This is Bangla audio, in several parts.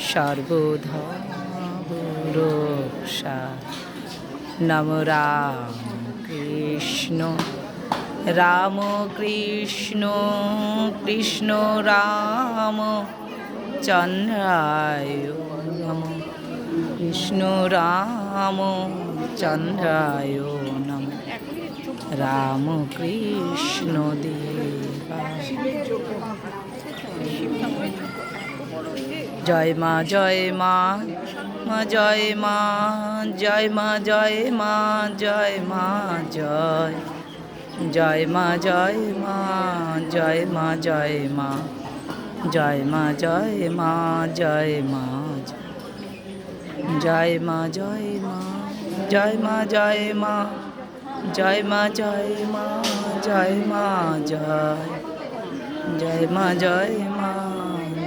সর্বধরক্ষা নম রাম কৃষ্ণ রাম কৃষ্ণ কৃষ্ণ রাম, চন্দ্রায় নম। কৃষ্ণ রাম, চন্দ্রায় নম। রাম কৃষ্ণ দেবা জয় মা জয় মা মা জয় মা জয় মা জয় মা জয় মা জয় জয় মা জয় মা জয় মা জয় মা জয় মা জয় মা জয় মা জয় মা জয় মা জয় মা জয় মা জয় মা জয় মা জয় মা জয় জয় মা জয় মা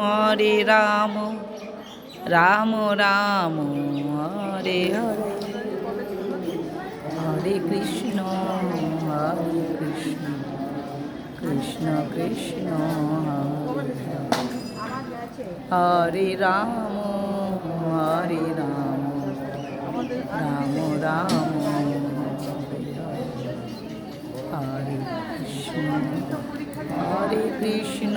হরে রাম রাম রাম, হরে হরে কৃষ্ণ হরে কৃষ্ণ কৃষ্ণ কৃষ্ণ, হরে রাম হরে রাম রাম রাম, হরে কৃষ্ণ হরে কৃষ্ণ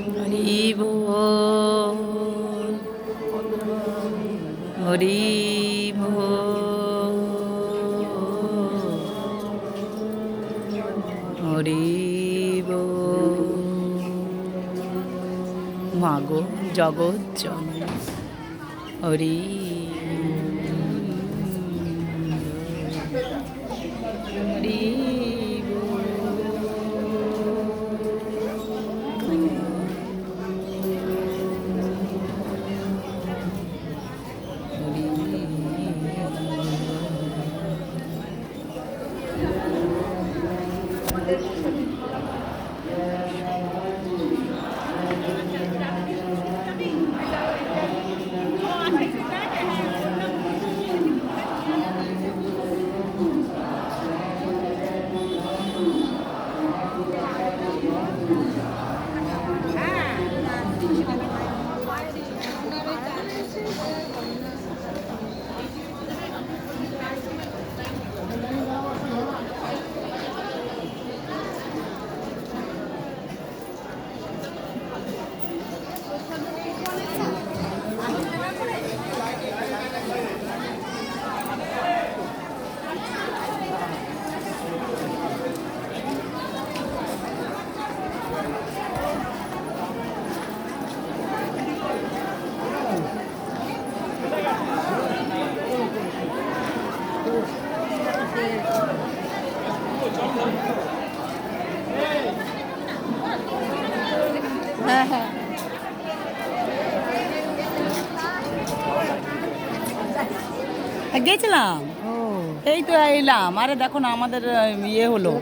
হরি হরি হরি মাগো জগৎ জননী হরি হরি আমাদের গেছিলাম এই তো এলাম। আরে দেখো না আমাদের ইয়ে হলো।